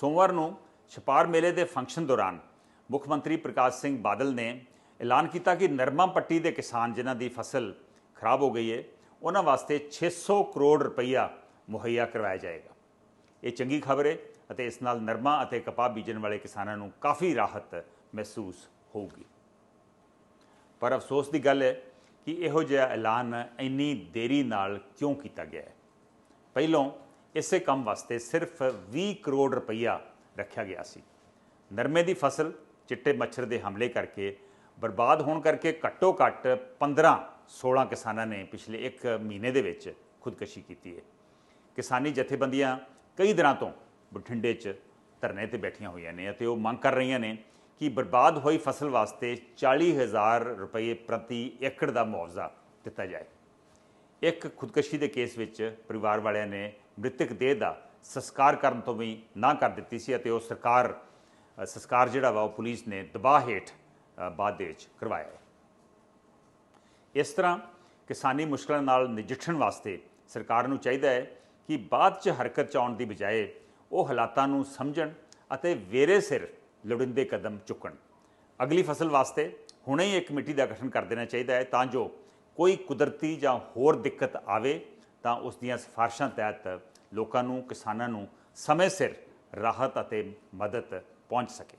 ਸੋਮਵਾਰ ਨੂੰ ਛਪਾਰ ਮੇਲੇ ਦੇ ਫੰਕਸ਼ਨ ਦੌਰਾਨ ਮੁੱਖ ਮੰਤਰੀ ਪ੍ਰਕਾਸ਼ ਸਿੰਘ ਬਾਦਲ ਨੇ ਐਲਾਨ ਕੀਤਾ ਕਿ ਨਰਮਾ ਪੱਟੀ ਦੇ ਕਿਸਾਨ ਜਿਨ੍ਹਾਂ ਦੀ ਫਸਲ ਖਰਾਬ ਹੋ ਗਈ ਹੈ ਉਹਨਾਂ ਵਾਸਤੇ 600 ਕਰੋੜ ਰੁਪਈਆ ਮੁਹੱਈਆ ਕਰਵਾਇਆ ਜਾਏਗਾ। ਇਹ ਚੰਗੀ ਖਬਰ ਹੈ ਅਤੇ ਇਸ ਨਾਲ ਨਰਮਾ ਅਤੇ ਕਪਾਹ ਬੀਜਣ ਵਾਲੇ ਕਿਸਾਨਾਂ ਨੂੰ ਕਾਫੀ ਰਾਹਤ ਮਹਿਸੂਸ ਹੋਊਗੀ। ਪਰ ਅਫਸੋਸ ਦੀ ਗੱਲ ਹੈ ਕਿ ਇਹੋ ਜਿਹਾ ਐਲਾਨ ਇੰਨੀ ਦੇਰੀ ਨਾਲ ਕਿਉਂ ਕੀਤਾ ਗਿਆ ਹੈ ਪਹਿਲੋਂ ਇਸੇ ਕੰਮ ਵਾਸਤੇ ਸਿਰਫ 20 ਕਰੋੜ ਰੁਪਈਆ ਰੱਖਿਆ ਗਿਆ ਸੀ। ਨਰਮੇ ਦੀ ਫਸਲ, ਚਿੱਟੇ ਮੱਛਰ ਦੇ ਹਮਲੇ ਕਰਕੇ ਬਰਬਾਦ ਹੋਣ ਕਰਕੇ ਘੱਟੋ ਘੱਟ 15 16 ਕਿਸਾਨਾਂ ਨੇ ਪਿਛਲੇ 1 ਮਹੀਨੇ ਦੇ ਵਿੱਚ ਖੁਦਕਸ਼ੀ ਕੀਤੀ ਹੈ। ਕਿਸਾਨੀ ਜਥੇਬੰਦੀਆਂ ਕਈ ਦਿਨਾਂ ਤੋਂ ਬਠਿੰਡੇ 'ਚ ਧਰਨੇ ਤੇ ਬੈਠੀਆਂ ਹੋਈਆਂ ਨੇ ਅਤੇ ਉਹ ਮੰਗ ਕਰ ਰਹੀਆਂ ਨੇ ਕਿ ਬਰਬਾਦ ਹੋਈ ਫਸਲ ਵਾਸਤੇ 40000 ਰੁਪਏ ਪ੍ਰਤੀ ਏਕੜ ਦਾ ਮੁਆਵਜ਼ਾ ਦਿੱਤਾ ਜਾਏ। ਇੱਕ ਖੁਦਕਸ਼ੀ ਦੇ ਕੇਸ ਵਿੱਚ ਪਰਿਵਾਰ ਵਾਲਿਆਂ ਨੇ ਮ੍ਰਿਤਕ ਦੇਹ ਦਾ ਸੰਸਕਾਰ ਕਰਨ ਤੋਂ ਵੀ ਨਾ ਕਰ ਦਿੱਤੀ ਸੀ ਅਤੇ ਉਹ ਸਰਕਾਰ ਅ, ਸੰਸਕਾਰ ਜਿਹੜਾ ਵਾ ਉਹ ਪੁਲਿਸ ਨੇ ਦਬਾਅ ਹੇਠ ਬਾਅਦ ਦੇ ਵਿੱਚ ਕਰਵਾਇਆ ਇਸ ਤਰ੍ਹਾਂ ਕਿਸਾਨੀ ਮੁਸ਼ਕਲਾਂ ਨਾਲ ਨਜਿੱਠਣ ਵਾਸਤੇ ਸਰਕਾਰ ਨੂੰ ਚਾਹੀਦਾ ਹੈ ਕਿ ਬਾਅਦ 'ਚ ਹਰਕਤ 'ਚ ਆਉਣ ਦੀ ਬਜਾਏ ਉਹ ਹਾਲਾਤਾਂ ਨੂੰ ਸਮਝਣ ਅਤੇ ਵੇਰੇ ਸਿਰ ਲੋੜੀਂਦੇ ਕਦਮ ਚੁੱਕਣ। ਅਗਲੀ ਫਸਲ ਵਾਸਤੇ ਹੁਣੇ ਹੀ ਇੱਕ ਕਮੇਟੀ ਦਾ ਗਠਨ ਕਰ ਦੇਣਾ ਚਾਹੀਦਾ ਹੈ ਤਾਂ ਜੋ ਕੋਈ ਕੁਦਰਤੀ ਜਾਂ ਹੋਰ ਦਿੱਕਤ ਆਵੇ ਤਾਂ ਉਸ ਦੀਆਂ ਸਿਫਾਰਸ਼ਾਂ ਤਹਿਤ ਲੋਕਾਂ ਨੂੰ, ਕਿਸਾਨਾਂ ਨੂੰ ਸਮੇਂ ਸਿਰ ਰਾਹਤ ਅਤੇ ਮਦਦ ਪਹੁੰਚ ਸਕੇ।